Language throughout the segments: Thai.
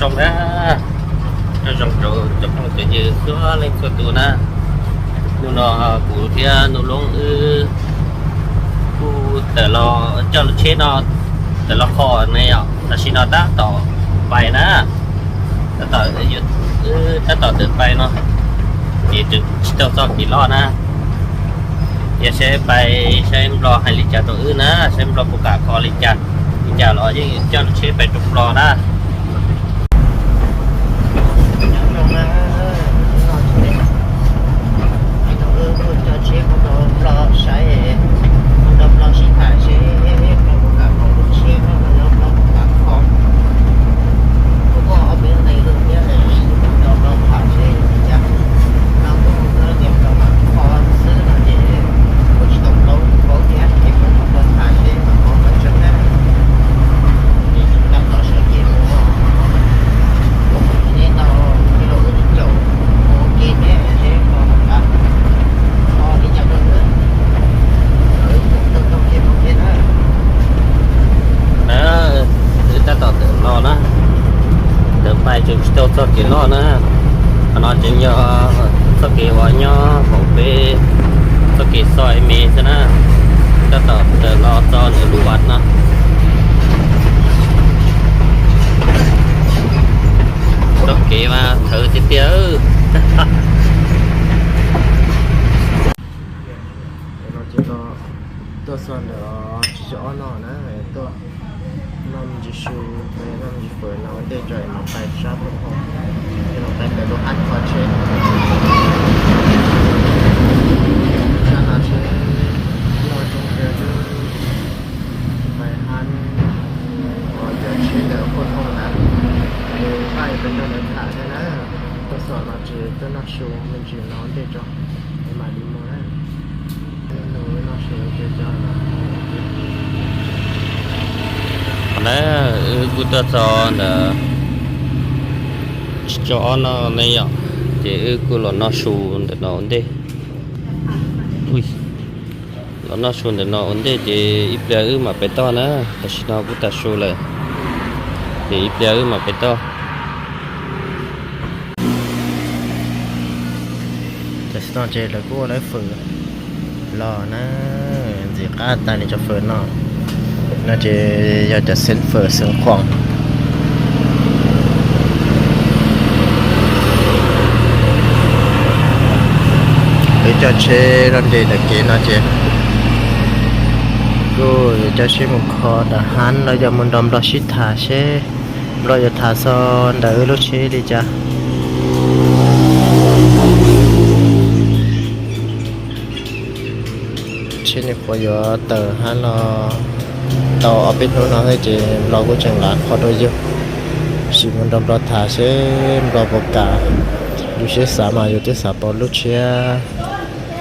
ชมนะเราจงโจจะต้องจะยืนตัวเล็กตัวตัวนะนูนอกูเทียนูลงเออกูแต่เราเจ้าเชนอแต่ละคอในอะแต่ชินอด้าต่อไปนะถ้าต่อจะยืดเออถ้าต่อเดินไปเนาะนี่จุดเจ้าซอกกี่รอบนะอย่าใช้ไปใช้รอให้ลิจาตัวอื่นนะใช้รอประกาศคอลิจาลิจารอยิ่งเจ้าใช้ไปจุกรอนะ นะ tôi son được ờ, chỉ cho nó nè vậy tôi năm chỉ số về năm chỉ phải nó để trời nó phải sát nó không? Thì nó phải để nó ăn qua trên cho nó trên nó trong kia chứ. Phải ăn rồi giờ chỉ để con không nè phải bên đó để thả thế nè tôi sợ nó chỉ, tôi nó xuống, mình chỉ nó để cho. Mà đi mua. bút ta cho là cho nó này ạ. Thì cứ là nó xuống để nó ổn đi. Ui. Là nó xuống để nó ổn đi để ít giờ mà bé to nữa. Thì nó bút ta xuống lại để ít giờ mà bé to. Thì nó chơi là cô lấy phở. Lò nó, gì cả ta này cho phở nó. ลือยมาไปต่อนะแต่ชินอกูตัดชูเลยเจอีเปลือยมาไปต่อแต่ตอนเจแล้วก็ไตอเอาไปโน่นเอาให้เจเราก็จังหลานพอโดยเยอะสิมันดำรอถาเช่นรอบกกาดูเชสามาอยู่ที่สาปอลุเชีย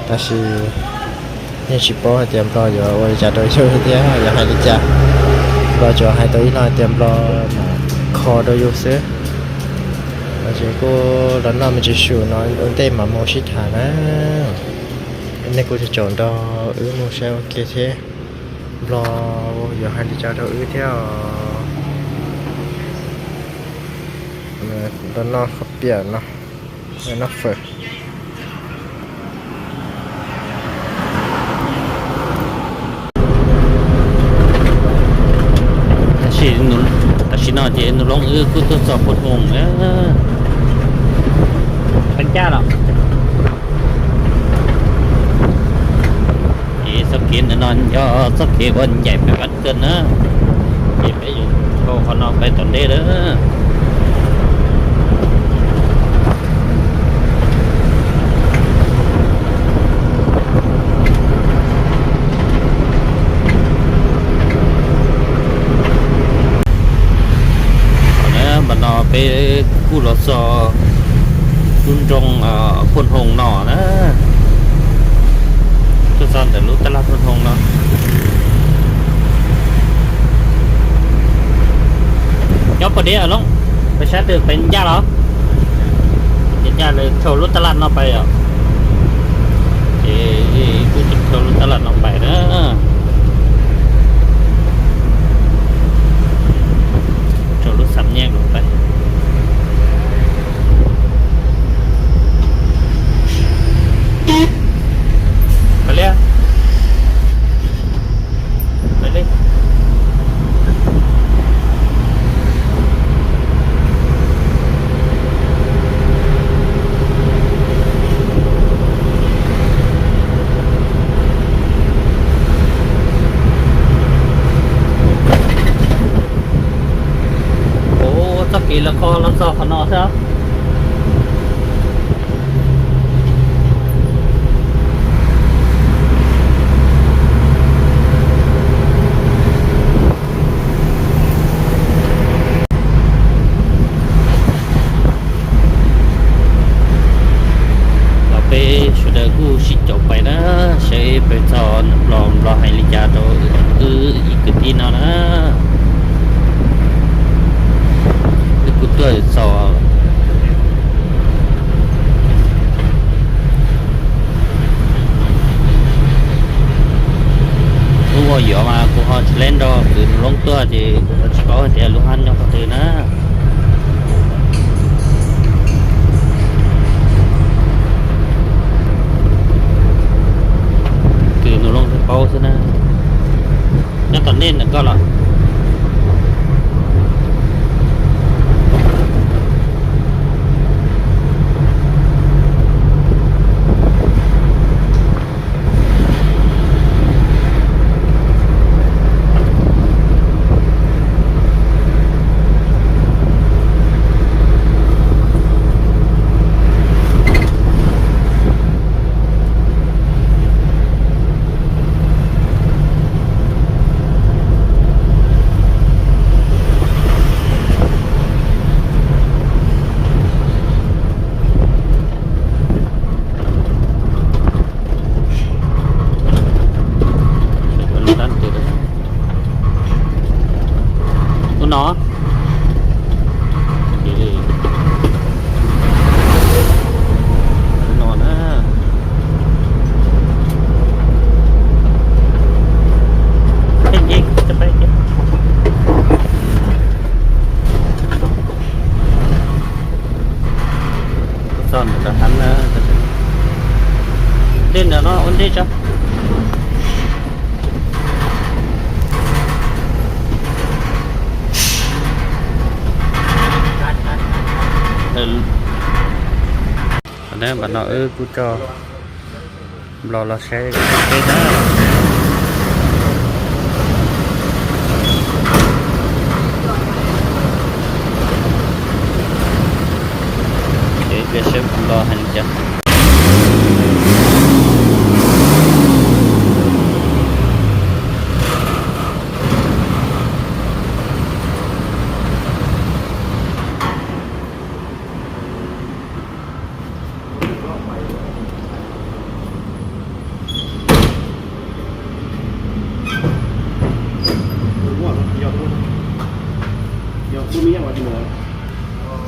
แต่สิเนี่ยชิปโป่เตรียมรออยู่ว่าจะโดยเยอยเดียวอยากให้ดิจ้ารอจะให้ตัวอีนอยเตรียมรอคอโดยอยู่เสียแล้วจะก็ร้อนน้ำมนจะชูน้อยอุ่นเต็มมาโมชิถานะนี่กูจะจอดรอเออโมเชลโอเคเช่ รออย่าให้ดิจาดออื้อเที่ยวเนี่ยด้านนอกเขาเปลี่ยนเนาะด้านนอกเฟิร์แต่ชินนุแต่ชินอเจนุลงเออกูทดสอบคนงงเออเป็นแก้หรอ กินนอนยอสักทีคนใหญ่ไปวัดกินนะหยิบไปอยู่โชว์คนนอนไปตอนนี้เด้อไปกู้รถซอรุ่นจงพ่นหงหน่อนะ ซ่อนแต่รู้ตลาดทุนทงเนาะยกประเดี๋ยวลงไปแชาร์จเป็นยาเหรอเย็นยาเลยโทรรถตลาดนาะไปอะเอ้ยกูจะโทรรถตลาดนาะไปนะโทรรถสามแยกลงไป สักกี่ละครแล้วสอบขนอใช่ไหม เราไปชุดกูชิ จบไปนะเช้ไปสอนปลอมรอให้ลิจาโตอืออีกทีนอนะลึกกูตัวสอกูว่าเยอะมากูฮอเล่นดอกคือลงตัวที่เขาเดี๋ยวลูกฮันยังเขาถือนะ หนูลงเปาซะนะแล้วตอนนี้น่ะก็ละวั son để hắn lên là nó ổn định chắc ở đây bạn nó ư cứ cho. Lò lo xe cái đó. 거 한죠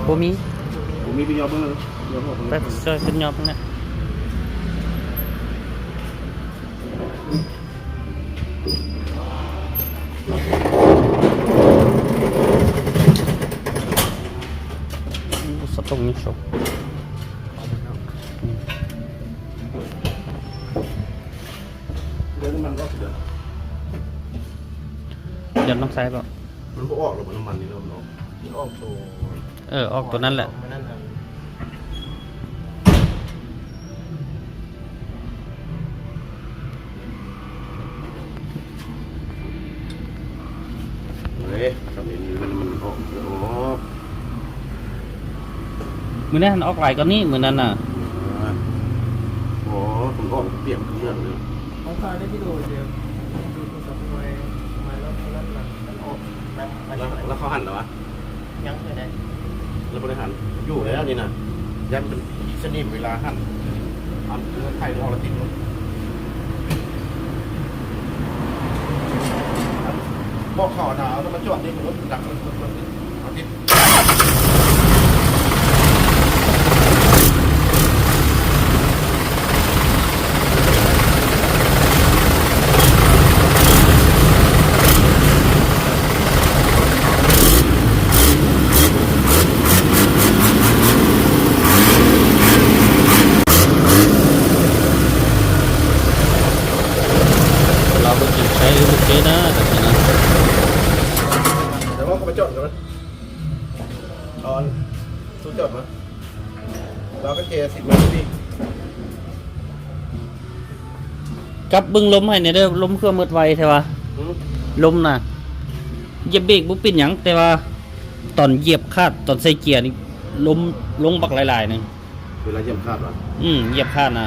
봄이? 봄이 비녀보는 phải chơi cái nhóm này sắp tung như số giờ nó sai vào มันก็ออกหรอกมันน้ำมันนี่เราเนาะ ที่ออกตัว เออออกตัวนั้นแหละ นั่ เฮ้ยทำเห็นมันมันออกอ๋อมือนั้นออกหลายกว่านี้มือนั้นน่ะอ๋อมันออกเปรียบเรื่องเลยเขาพาได้พี่ดูเดียวดูโทรศัพท์ทำไมทำไมแล้วนั่นน่ะมันออกแบบมันแล้วแล้วเขาหันเหรอวะยังไม่ได้แล้วบริหารอยู่แล้วนี่นะยันเป็นสนิมเวลาหันอันเพื่อไข่ออกแล้วติด บอกข่าวหนาวแล้วมาจอดนี่มดักมันมันมันมัน กับบึงลมให้เนี่ยเด้อลมเครื่องมืดไวใช่ปะลมน่ะเหยียบเบรกบุปิดหยังแต่ว่า ตอนเหยียบคาดตอนใส่เกียร์นี่ล้มลงบักหลายๆหนึงเวลาเยี่ยมคาดวะอืมเหยียบคาดนะ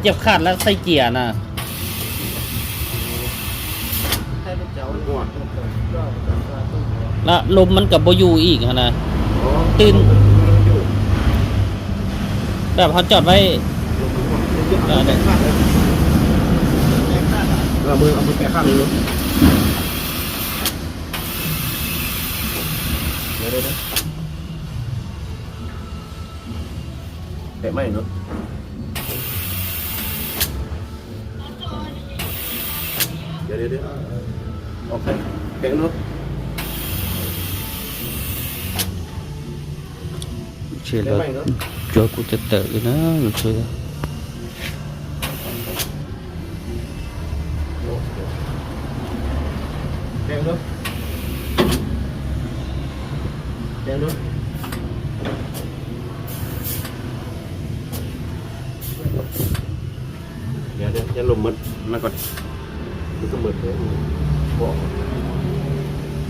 เหยียบคาดแล้วใส่เกียร์นะให้เป็นเจ้าหัวแล้วลมมันกับโบอยูอีกหั้นนะอ๋อตื่น อยู่ แบบเขาจอดไว้ เออเนี่ยเอามือเอามือแปะข้างเลยลูกเดี๋ยวเดี๋ยวเดี๋ยวแปะไม่เนาะเดี๋ยวเดี๋ยวเดี๋ยวโอเคแปะเนาะ เชื่ อแปะแล้วไม่เนาะ cho cô tự tự nó mình chưa แปะเนาะแปะเนาะเ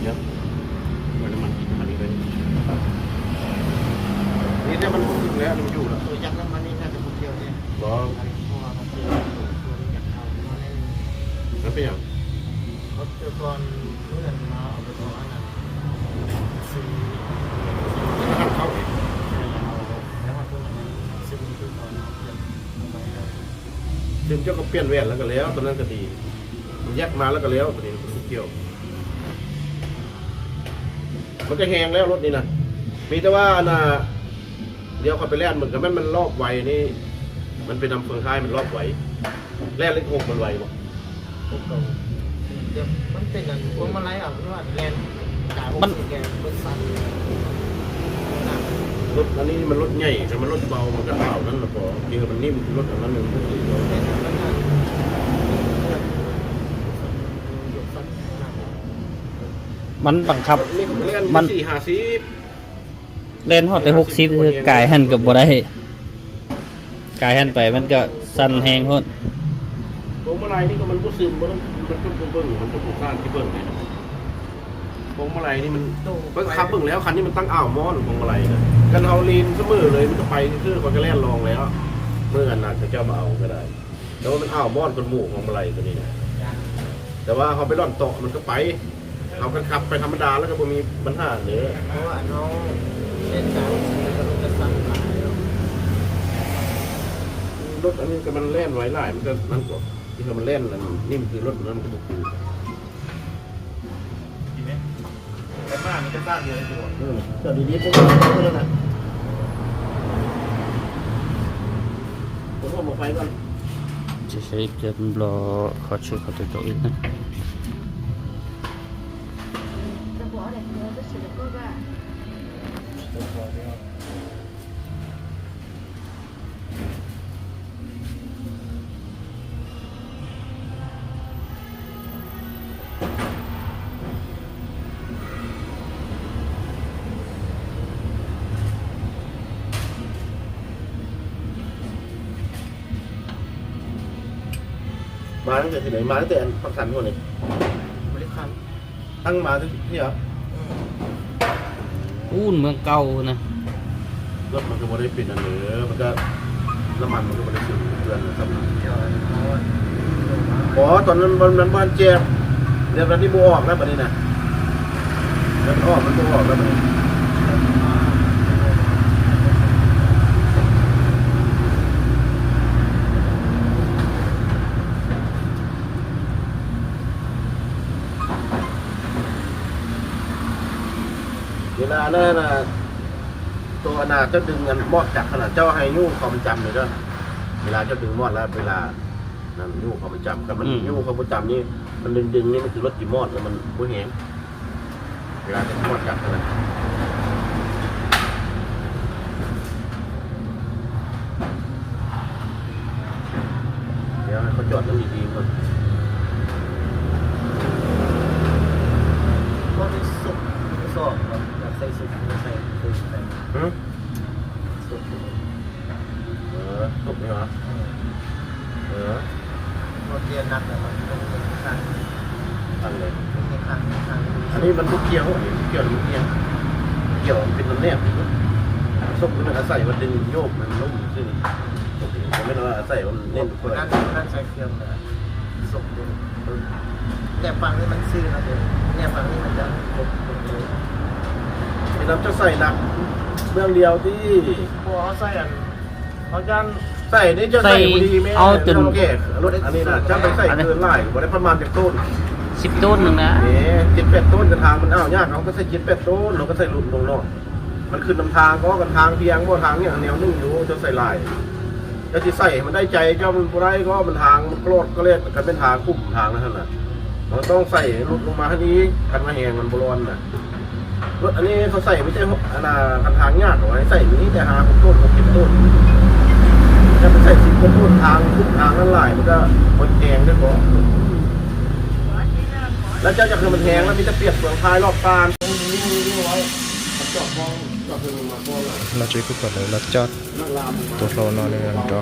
ดี๋ นี่เนี่ยมันถึงแล้วมันอยู่แล้วตัวยักษ์น้ำมันนี่น่าจะคนเดียวเนี่ยบอกเพราะว่าเขาเป็นตัวที่อยากเอามาเล่นแล้วเป็นยังรถเจ้าก่อนเพื่อนมาเอาไปตัวนั้นซื้อแล้วหันเข้าอีกแล้วมาตัวนั้นซื้อคือก่อนเอาเพื่อนเอาไปแล้วซึมเจ้าก็เปลี่ยนแหวนแล้วก็แล้วตอนนั้นก็ดีมันแยกมาแล้วก็แล้วตอนนี้มันเกี่ยว มันจะแหงแล้วรถนี่นะมีแต่ว่าน่ะ เดี๋ยวเขาไปแล่นเหมือนกับมันมันรอบไวนี่ มันเป็นนำเฟืองท้ายมันรอบไหวแล่นเล็กหกมันไวบ่พวกเราเดี๋ยวมันเป็นอันพวกมันไรอะมันว่าแลนกายมันแกมันสั่นหนักรถอันนี้มันรถใหญ่แต่มันรถเบามันก็เบานั่นแหละพอจริงๆมันนิ่มรถอันนั้นหนึ่งก็คือเป็นมันหนักยกสั่นหนักมันบังคับ นี่เขาเล่นมัน สี่ห้าสิบ เล่นฮอดแต่หกสิบคือกายหันกับบ่ได้กายหันไปมันก็สั่นแหงโพดพวงมาลัยนี่ก็มันก็ซึมมันต้มันก็เบิ่งมันก็ผูกข้างที่เบิ่งไงพวงมาลัยนี่มันเบิ่งขับเบิ่งแล้วคันนี้มันตั้งอ่าวมอนพวงมาลัยนะกันเฮาลีนเสมอเลยมันก็ไปคือคนก็แล่นลองแล้ว เมื่อกันน่าจะเจ้ามาเอาก็ได้แต่ว่ามันอ้าวมอนเป็นหมู่ของเมาลัยตัวนี้นะแต่ว่าเขาไปร่อนโตมันก็ไปเอากันขับไปธรรมดาแล้วก็มีปัญหาเนื้อเพราะว่าน้องเล่นสา รถอันนี้ก็มันแล่นไว้หลายมันก็มันก็ที่เขามันแล่นนั่นนี่มคือรถนั้นมันก็บุกคือแต่บ้านมันจะสร้างเยอะอยู่เออจอดดีๆปุ๊บก็แล้วนะผมว่าหมดไฟก่อนจะใช้เกินรอขอช่วยเขาตัวตัวเองนะ มาตั้งแต่ที่ไหนมาตั้งแต่พักสันคนนี้บริการตั้งมาที่ที่เหรออู้นเมืองเก่านะรถมันก็ไม่ได้ปิดอันเหนือมันก็น้ำมันมันก็ไม่ได้สูบเตือนนะครับเดี๋ยวเขาว่าอ๋อตอนนั้นมันมันบ้านเจ็บเดี๋ยววันนี้บูออกแล้วบัดนี้นะมันออกมันบูออกแล้วบัดนี้ เวลานั้นนะตัวอนาเจะดึงเงินมอดจากขนาดเจ้าให้ยุ่งความจำเลยเด้อเวลาเจ้าดึงมอดแล้ว เวลานั่นยุ่งความจำกับมันยุ่งความจำนี่มันดึงดึงๆนี่มันคือรถกี่มอดแล้วมันผู้แหงเวลาจะมอดจากขนาดเดี๋ยวให้เขาจอดนั่นดีๆก่อน ก็ได้สุกสอบอยากใส่สุกใส่สุกใส่ หือ สุก เออตกไหมวะเออ รถเรียนนักแต่ว่าต้องเป็นข้าง ตั้งเลย เป็นข้าง นี้มันบุกเกี่ยวอันนี้เกี่ยวมันเกี่ยวเกี่ยวมันเป็นน้ำแนบส้มมันอาศัยมันดึงโยกมันนุ่มซึ่งผมไม่รู้ว่าอาศัยมันเล่นคนละ นั่นนั่นใส่เครื่องนะส่งดูเนี่ยฟังนี่มันซื่อนะเดี๋ยวเนี่ยฟังนี่มันจะครบหมดเลย ไอ้น้ำจะใส่หนัก เบื้องเดียวที่พอเขาใส่อันเขาจันใส่นี่จะใส่พอดีไหมเอาจนไม่ต้งแก้รถอันนี้นะจะไปใส่เกินไล่บ่ได้ประมาณจากต้นสิบต้นหนึ่งนะเอ๊ะจิตเป็ดต้นกับทางมันอ้าวยากเขาก็ใส่จิตเป็ดต้นเราก็ใส่หลุดลงนอกมันขึ้นนำทางก็กันทางเพียงบ่ทางอย่างแนวนึ่งอยู่จะใส่ลายแล้วที่ใส่มันได้ใจเจ้ามันบ่ได้ก็มันทางมันโกรธก็เรียกกันเป็นทางคุ้มทางนั่นน่ะเราต้องใส่หลุดลงมาทีนี้กันมาแหงมันบร้อนน่ะ รถอันนี้เขาใส่ไม่ใช่อันน่ะกันทางยากหรอกใส่นี้แต่หาของต้นของกินต้นถ้าไปใส่สิบกว่าต้นทางคุ้มทางนั่นหลายมันก็คนแกงได้บ่แล้วเจ้าจะคือมันแหงแล้วมีแต่เปียกเปลืองพายรอบกานไว้จอดมองจอดเพิ่งมาพอแล้วเราจะกูกดเลยเราจอดตัวเรานอนในนั้นก็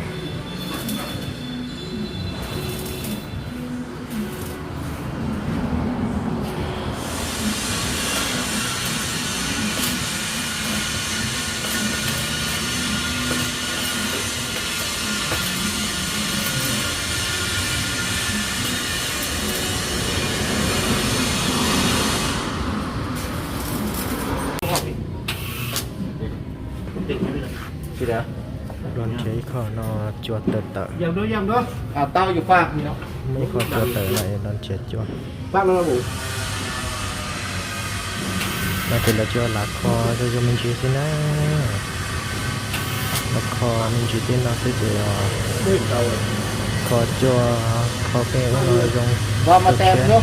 จวดเตอร์เตอยังด้วยยังด้วยอ่าเต้าอยู่ฟากนี่เนาะไม่ขอจวดเตอร์ไหนร้อนเฉียดจวดฟากนั่นละหมูมาเป็นละจวดละคอจะจะมันชื่อสินะละคอมันชื่อที่น่าสิเดียวคอจวดคอเป็นก็เลยจงว่ามาแต้มเนาะ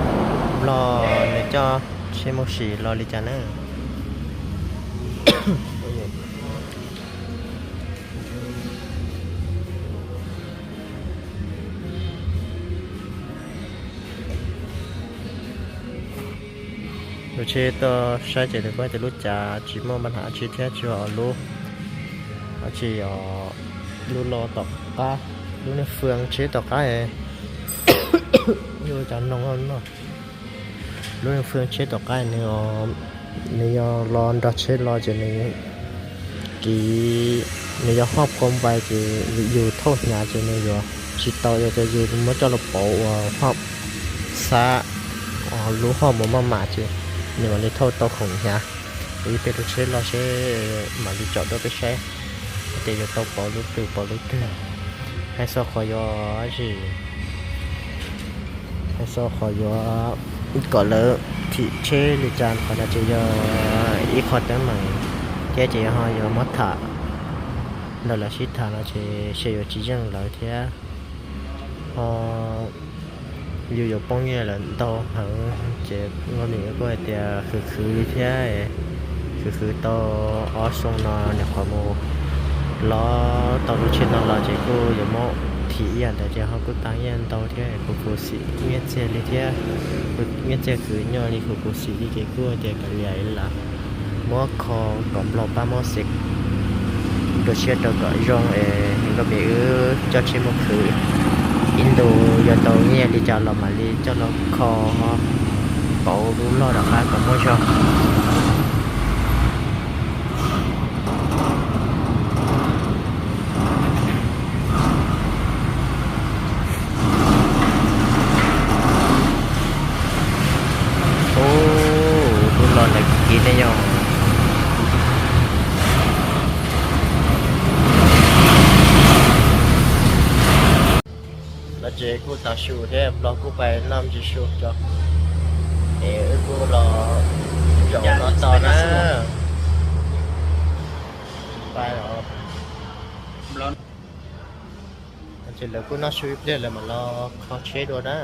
รอในจอเชโมชิรอลิจาน่าเชื่ตอใช้เจริญก็จะรู้จักชิมปัญหาชีแท้ชิวรู้ชีอ๋อรู้รอตอกก้ารู้ในเฟืองเชื่ตอกก้าเองอยู่จันนงเอาเนาะ ด้วยเฟืองเช็ดต่อใกล้เนื้อเนยอร้อนดัชเช็รอจะนี้กีเนยอครอบคมไปกีอยู่โทษงาจะนี้อยู่ชิตเอาจะอยู่มันจะระเบิดว่าครอบซาอ๋อรู้ข้อมูลมหมาจีเนี่ยวันนี้โทษตัวของเนีอีเป็นเช็รอเช็ดมาดีจอดด้วยไปใช้แต่จะตัวปอลุกตือปอลุกตือให้ซอคอยอจีให้ซอคอยอ อินกอลเลอที่เชลิจานคอนาจิโยอีคอตได้ไหมเจเจฮอยมัทธะเราละชิตานาเชเชยจิจังเราเทียพออยู่อยู่ป้องเงี้ยแล้วต่อหังเจเงาหนีก็ไอเดียคือคือเทียเอคือคือต่อออสซงนาเนี่ยความโมล้อตอนรู้ชินนอนเราเจก็อย่ามอ thị yên để cho họ cứ tăng yên tàu thế cô cô sĩ nghe chơi như thế cô nghe chơi khử nhau đi cô cô sĩ đi cái cua thì cái này là mua kho gọm lọ ba mua xịt đồ xe đồ gọi rong để những cái bị cho chị một khử Indo giờ tàu nghe đi cho lọ mà đi cho lọ kho bộ đúng lo đặc hai còn mua cho ta shu thế em lo cứ phải làm gì shu cho. Để cứ lo dọn nó to nó phải rồi chỉ là cô nó shu ít là mà lo khó chế đồ đó.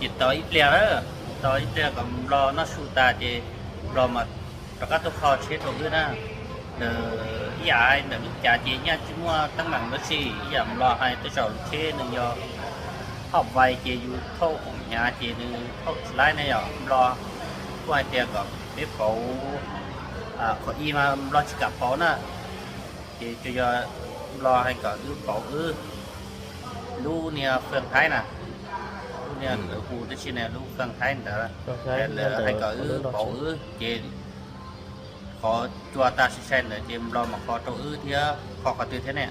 Chỉ tao ít lẻ đó. Tao ít lẻ còn lo nó shu ta thì lo mà nó các tôi khó chế đồ nữa đó. Là ai là biết trả chị nha chứ mua tăng bằng nó xì giảm lo hai tôi sợ chế nên do เท่าไวเกยูเท่าของยาเจดือเท่าสไลด์ในหยอมรอว่าเตียกับเว็บเขาอ่าขออีมารอจิกับเขาน่ะเจจะยอรอให้กับอือเขาอือลูเนี่ยเฟืองไทยน่ะลูเนี่ยหรือคูจะชินเนี่ยลูเฟืองไทยแต่ละแต่ให้กับอือเขาอือเจขอจัวตาชิเชนเลยเจมรอมาขอตัวอือเทียขอขอตัวเท่าเนี่ย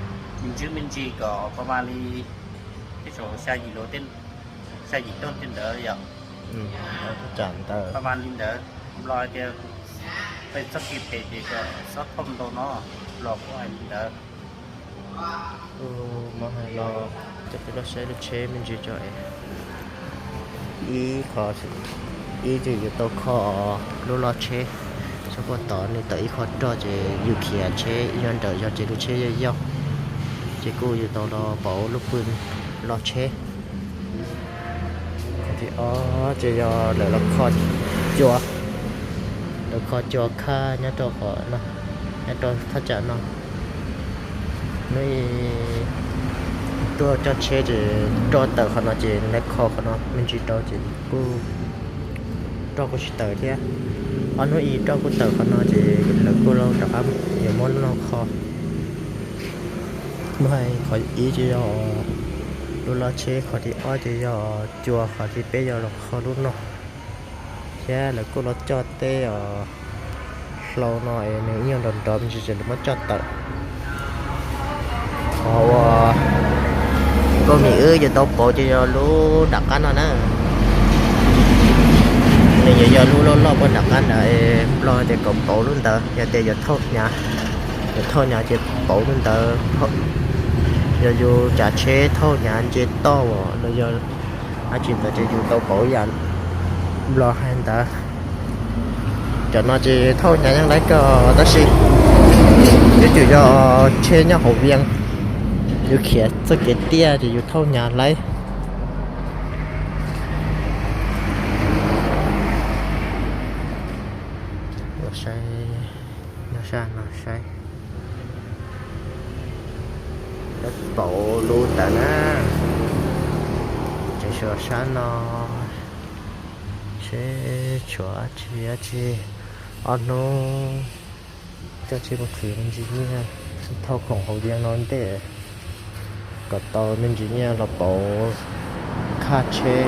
những chữ minh chi có có vali cái số xe gì lối tên xe gì tôn tên đỡ giờ chẳng tờ. Có vali đỡ lo cho phải sắp kịp thì thì có sắp không đâu nó lo của anh đỡ ừ, mà hay lo chắc nó sẽ được chế mình chỉ cho em. Ý khó ý thì tôi khó lúc lo chế. Sau đó tỏ này tới khó đó chế dù kia chế nhân đỡ cho chế được chế nhau chỉ cô như tao lo bỏ lúc quên lo chế thì ờ, ó chỉ do để lo kho chùa. Để kho chùa kha nhá cho họ nó. Nhá cho thắt chặt nó. Nơi tôi cho chế chỉ cho tờ họ nó chỉ lấy kho họ nó. Mình chỉ cho chỉ cô cho cô chỉ tờ thế anh nói ý cho cô tờ họ nó chỉ lấy cô lâu cho âm nhiều món nó kho nó hay ý chứ giờ lúc lo chế khó thì oi chứ giờ chùa khó thì bây giờ là khó lúc nó thế là cô nó cho tê ở lâu nói nếu như đòn đòn chỉ chỉ mất cho tật khó ờ, ờ, cô nghĩ ơi giờ tao bỏ cho giờ lúc đặt cắn nó nè nên giờ giờ lúc lo lo bên đặt cắn lại lo thì cộng tổ luôn tờ giờ thì giờ thôi nhà thôi nhà thì tổ luôn tờ giờ dù trả chế thôi nhà anh chế to bỏ rồi giờ anh chị ta chế dù tàu cổ dặn lo hai anh ta. Cho nó chế thôi nhà nhân lấy cơ taxi. Chứ chủ do chế nhau hậu viên. Dù kia cho kia tia thì dù thôi nhà lấy nó sai nó sai nó sai đất bộ lưu tận á chỉ sửa sáng nó. Chỉ chua chỉ chỉ ăn nó cho chỉ một thứ mình chỉ như thâu khổng hậu giang nói để cả tàu mình chỉ nha là bộ khá chê.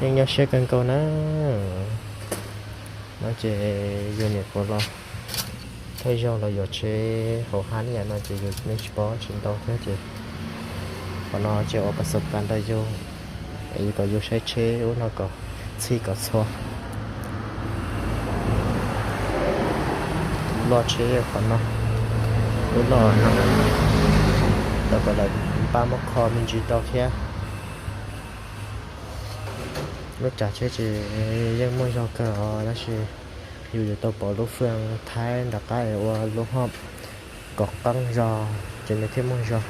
Nhưng nhau sẽ cần câu nó nó chỉ dùng nhiệt của lo thế giờ là giờ chế hậu hán nhà nó chỉ được nên bỏ trên tàu thế chứ. Còn nó chế ở bát sập tan đây vô. Ấy có vô sẽ chế u nó có xí có xóa lo chế còn nó. U lo nó. Đó gọi là ba mốc kho mình chỉ tàu thế. Lúc trả chế chỉ riêng mỗi rau cờ đó là dù dù tôi bỏ lúc phương thái đặt cái ở lúc hộp có băng giò trên này thêm một giò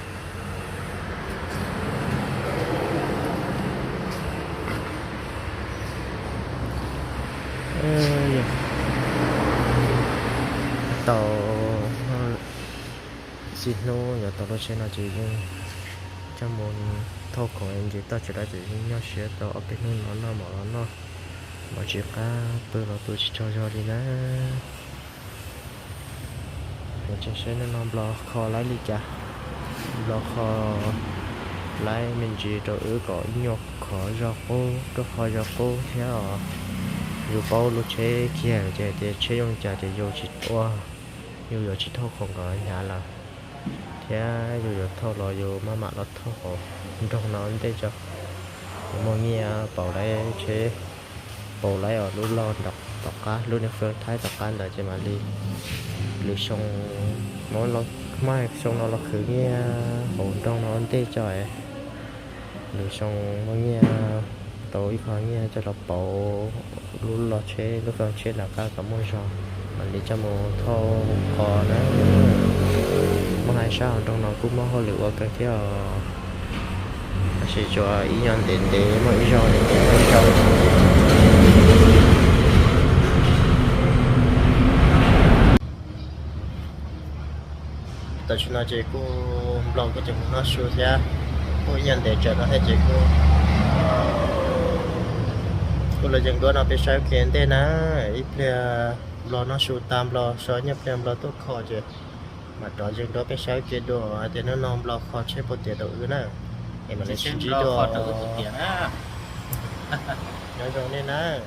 tàu ờ, xin nó nhà tàu nó sẽ nào chỉ riêng trong một thâu của em chỉ tao chỉ đã chỉ nhau sẽ tàu ở bên มอชิปครับเปิดประตูชิจอจอดีนะเราจะใช้นอนบล็อกคอไล่ลิกะบล็อกคอไล่มินจีตัวอือก่อนยกขอยอกโอ้ตัวขอยอกโป้แค่ออยู่เป้าลูกเชเขียจะจะใชยงจ่าเจโยชิตว่าอยู่อยู่ชิตท่อของก่อนยาละเท่าอยู่อยู่ท่อรออยู่มามาลดท่อของตรงนั้นได้จ้ะมองเงี้ยเป่าได้เช bộ lấy ở lúc lo đọc đọc cá lúc này phương thái đọc cá là chỉ mà đi lựa xong nó mai xong nó là khử nghe hồ trong nó để cho ấy lựa xong mọi nghe, tối khó nghe cho đọc bộ lúc lo chế lúc lo chế là cá cả môi rồi mà đi cho một thâu cò nữa mà hai sao trong nó cũng mất hơi lựa cái theo sẽ cho ý nhân đến để mà ý cho để mà cho tại chúng nó chỉ có lòng cái chừng nó sửa ra có nhân để cho nó hay chỉ có có là chừng đó nó bị sao kiện thế na ít là lo nó sửa tam lo sợ nhập em lo tốt khó chứ mà đó chừng đó bị sao kiện đồ thì nó nằm lo khó chế bộ tiền đồ nữa em mà lấy xem chỉ lo đồ khó tự tiền á nói rồi nên á